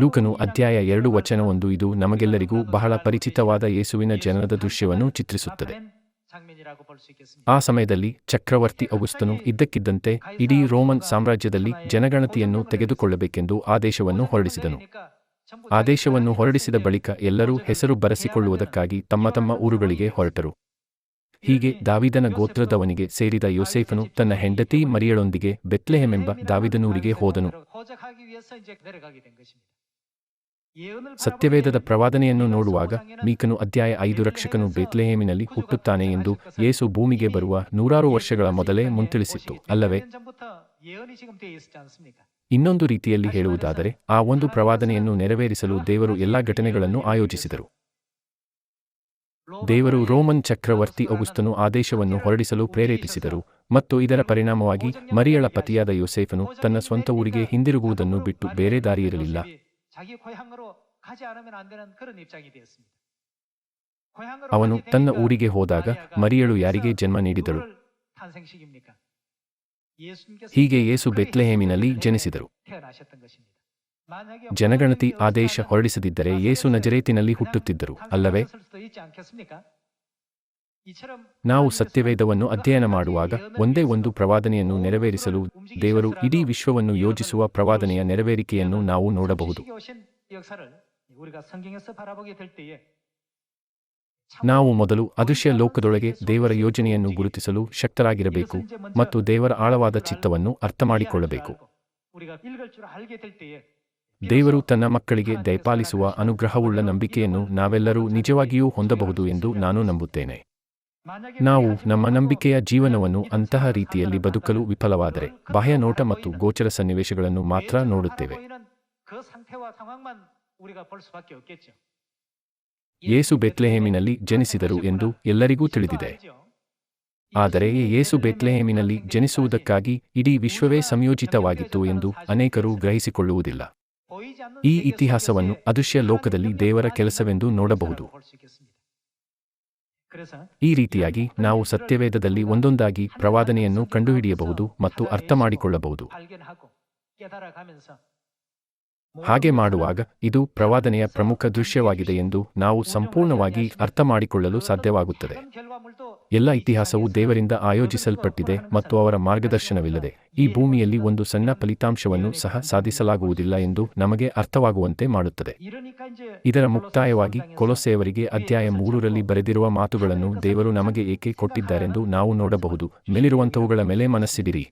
ಲೂಕನು ಅಧ್ಯಾಯ ಎರಡು ವಚನವೊಂದು ಇದು ನಮಗೆಲ್ಲರಿಗೂ ಬಹಳ ಪರಿಚಿತವಾದ ಯೇಸುವಿನ ಜನನದ ದೃಶ್ಯವನ್ನು ಚಿತ್ರಿಸುತ್ತದೆ. ಆ ಸಮಯದಲ್ಲಿ ಚಕ್ರವರ್ತಿ ಅಗುಸ್ತನು ಇದ್ದಕ್ಕಿದ್ದಂತೆ ಇಡೀ ರೋಮನ್ ಸಾಮ್ರಾಜ್ಯದಲ್ಲಿ ಜನಗಣತಿಯನ್ನು ತೆಗೆದುಕೊಳ್ಳಬೇಕೆಂದು ಆದೇಶವನ್ನು ಹೊರಡಿಸಿದನು. ಆದೇಶವನ್ನು ಹೊರಡಿಸಿದ ಬಳಿಕ ಎಲ್ಲರೂ ಹೆಸರು ಬರೆಸಿಕೊಳ್ಳುವುದಕ್ಕಾಗಿ ತಮ್ಮ ತಮ್ಮ ಊರುಗಳಿಗೆ ಹೊರಟರು. ಹೀಗೆ ದಾವಿದನ ಗೋತ್ರದವನಿಗೆ ಸೇರಿದ ಯೋಸೇಫನು ತನ್ನ ಹೆಂಡತಿ ಮರಿಯಳೊಂದಿಗೆ ಬೆತ್ಲೆಹೆಮೆಂಬ ದಾವಿದನೂರಿಗೆ ಹೋದನು. ಸತ್ಯವೇದದ ಪ್ರವಾದನೆಯನ್ನು ನೋಡುವಾಗ ಮೀಕನು ಅಧ್ಯಾಯ ಐದು ರಕ್ಷಕನು ಬೇತ್ಲೆಹೇಮಿನಲ್ಲಿ ಹುಟ್ಟುತ್ತಾನೆ ಎಂದು ಯೇಸು ಭೂಮಿಗೆ ಬರುವ ನೂರಾರು ವರ್ಷಗಳ ಮೊದಲೇ ಮುಂತಿಳಿಸಿತ್ತು. ಅಲ್ಲವೇ? ಇನ್ನೊಂದು ರೀತಿಯಲ್ಲಿ ಹೇಳುವುದಾದರೆ ಆ ಒಂದು ಪ್ರವಾದನೆಯನ್ನು ನೆರವೇರಿಸಲು ದೇವರು ಎಲ್ಲಾ ಘಟನೆಗಳನ್ನು ಆಯೋಜಿಸಿದರು. ದೇವರು ರೋಮನ್ ಚಕ್ರವರ್ತಿ ಅಗುಸ್ತನು ಆದೇಶವನ್ನು ಹೊರಡಿಸಲು ಪ್ರೇರೇಪಿಸಿದರು ಮತ್ತು ಇದರ ಪರಿಣಾಮವಾಗಿ ಮರಿಯಳ ಪತಿಯಾದ ಯೋಸೇಫನು ತನ್ನ ಸ್ವಂತ ಊರಿಗೆ ಹಿಂದಿರುಗುವುದನ್ನು ಬಿಟ್ಟು ಬೇರೆ ದಾರಿಯಿರಲಿಲ್ಲ ಅವನು ತನ್ನ ಊರಿಗೆ ಹೋದಾಗ ಮರಿಯಳು ಯಾರಿಗೆ ಜನ್ಮ ನೀಡಿದಳು ಹೀಗೆ ಯೇಸು ಬೆತ್ಲೆಹೇಮಿನಲ್ಲಿ ಜನಿಸಿದರು ಜನಗಣತಿ ಆದೇಶ ಹೊರಡಿಸದಿದ್ದರೆ ಯೇಸು ನಜರೇತಿನಲ್ಲಿ ಹುಟ್ಟುತ್ತಿದ್ದರು ಅಲ್ಲವೇ ನಾವು ಸತ್ಯವೇದವನ್ನು ಅಧ್ಯಯನ ಮಾಡುವಾಗ ಒಂದೇ ಒಂದು ಪ್ರವಾದನೆಯನ್ನು ನೆರವೇರಿಸಲು ದೇವರು ಇಡೀ ವಿಶ್ವವನ್ನು ಯೋಜಿಸುವ ಪ್ರವಾದನೆಯ ನೆರವೇರಿಕೆಯನ್ನು ನಾವು ನೋಡಬಹುದು. ನಾವು ಮೊದಲು ಅದೃಶ್ಯ ಲೋಕದೊಳಗೆ ದೇವರ ಯೋಜನೆಯನ್ನು ಗುರುತಿಸಲು ಶಕ್ತರಾಗಿರಬೇಕು ಮತ್ತು ದೇವರ ಆಳವಾದ ಚಿತ್ತವನ್ನು ಅರ್ಥಮಾಡಿಕೊಳ್ಳಬೇಕು ದೇವರು ತನ್ನ ಮಕ್ಕಳಿಗೆ ದಯಪಾಲಿಸುವ ಅನುಗ್ರಹವುಳ್ಳ ನಂಬಿಕೆಯನ್ನು ನಾವೆಲ್ಲರೂ ನಿಜವಾಗಿಯೂ ಹೊಂದಬಹುದು ಎಂದು ನಾನು ನಂಬುತ್ತೇನೆ. ನಾವು ನಮ್ಮ ನಂಬಿಕೆಯ ಜೀವನವನ್ನು ಅಂತಹ ರೀತಿಯಲ್ಲಿ ಬದುಕಲು ವಿಫಲವಾದರೆ ಬಾಹ್ಯ ನೋಟ ಮತ್ತು ಗೋಚರ ಸನ್ನಿವೇಶಗಳನ್ನು ಮಾತ್ರ ನೋಡುತ್ತೇವೆ. ಯೇಸು ಬೆತ್ಲೆಹೇಮಿನಲ್ಲಿ ಜನಿಸಿದರು ಎಂದು ಎಲ್ಲರಿಗೂ ತಿಳಿದಿದೆ. ಆದರೆ ಯೇಸು ಬೆತ್ಲೆಹೇಮಿನಲ್ಲಿ ಜನಿಸುವುದಕ್ಕಾಗಿ ಇಡೀ ವಿಶ್ವವೇ ಸಂಯೋಜಿತವಾಗಿತ್ತು ಎಂದು ಅನೇಕರು ಗ್ರಹಿಸಿಕೊಳ್ಳುವುದಿಲ್ಲ. ಈ ಇತಿಹಾಸವನ್ನು ಅದೃಶ್ಯ ಲೋಕದಲ್ಲಿ ದೇವರ ಕೆಲಸವೆಂದು ನೋಡಬಹುದು. ಈ ರೀತಿಯಾಗಿ ನಾವು ಸತ್ಯವೇದದಲ್ಲಿ ಒಂದೊಂದಾಗಿ ಪ್ರವಾದನೆಯನ್ನು ಕಂಡುಹಿಡಿಯಬಹುದು ಮತ್ತು ಅರ್ಥ ಮಾಡಿಕೊಳ್ಳಬಹುದು ಹಾಗೆ ಮಾಡುವಾಗ ಇದು ಪ್ರವಾದನೆಯ ಪ್ರಮುಖ ದೃಶ್ಯವಾಗಿದೆ ಎಂದು ನಾವು ಸಂಪೂರ್ಣವಾಗಿ ಅರ್ಥಮಾಡಿಕೊಳ್ಳಲು ಸಾಧ್ಯವಾಗುತ್ತದೆ. ಎಲ್ಲ ಇತಿಹಾಸವು ದೇವರಿಂದ ಆಯೋಜಿಸಲ್ಪಟ್ಟಿದೆ ಮತ್ತು ಅವರ ಮಾರ್ಗದರ್ಶನವಿಲ್ಲದೆ ಈ ಭೂಮಿಯಲ್ಲಿ ಒಂದು ಸಣ್ಣ ಫಲಿತಾಂಶವನ್ನು ಸಹ ಸಾಧಿಸಲಾಗುವುದಿಲ್ಲ ಎಂದು ನಮಗೆ ಅರ್ಥವಾಗುವಂತೆ ಮಾಡುತ್ತದೆ. ಇದರ ಮುಕ್ತಾಯವಾಗಿ ಕೊಲೊಸೆಯವರಿಗೆ ಅಧ್ಯಾಯ ಮೂರರಲ್ಲಿ ಬರೆದಿರುವ ಮಾತುಗಳನ್ನು ದೇವರು ನಮಗೆ ಏಕೆ ಕೊಟ್ಟಿದ್ದಾರೆಂದು ನಾವು ನೋಡಬಹುದು. ಮೇಲಿರುವಂಥವುಗಳ ಮೇಲೆ ಮನಸ್ಸಿಡಿರಿ.